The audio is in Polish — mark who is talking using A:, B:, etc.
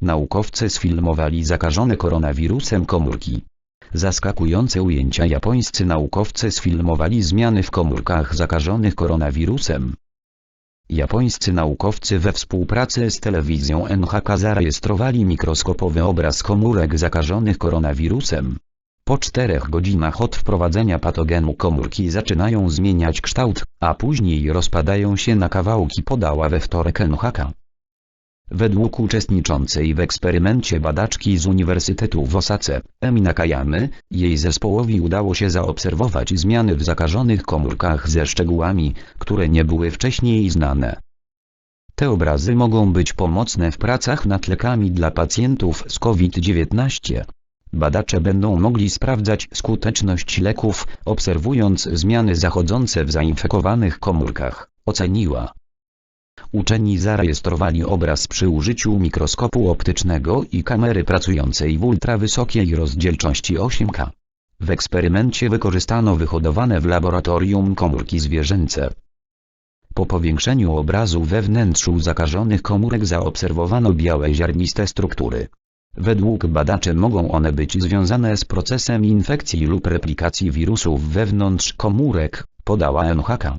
A: Naukowcy sfilmowali zakażone koronawirusem komórki. Zaskakujące ujęcia japońscy naukowcy sfilmowali zmiany w komórkach zakażonych koronawirusem. Japońscy naukowcy we współpracy z telewizją NHK zarejestrowali mikroskopowy obraz komórek zakażonych koronawirusem. Po czterech godzinach od wprowadzenia patogenu komórki zaczynają zmieniać kształt, a później rozpadają się na kawałki podała we wtorek NHK. Według uczestniczącej w eksperymencie badaczki z Uniwersytetu w Osace, Emi Nakayamy, jej zespołowi udało się zaobserwować zmiany w zakażonych komórkach ze szczegółami, które nie były wcześniej znane. Te obrazy mogą być pomocne w pracach nad lekami dla pacjentów z COVID-19. Badacze będą mogli sprawdzać skuteczność leków, obserwując zmiany zachodzące w zainfekowanych komórkach, oceniła. Uczeni zarejestrowali obraz przy użyciu mikroskopu optycznego i kamery pracującej w ultrawysokiej rozdzielczości 8K. W eksperymencie wykorzystano wyhodowane w laboratorium komórki zwierzęce. Po powiększeniu obrazu we wnętrzu zakażonych komórek zaobserwowano białe ziarniste struktury. Według badaczy mogą one być związane z procesem infekcji lub replikacji wirusów wewnątrz komórek, podała NHK.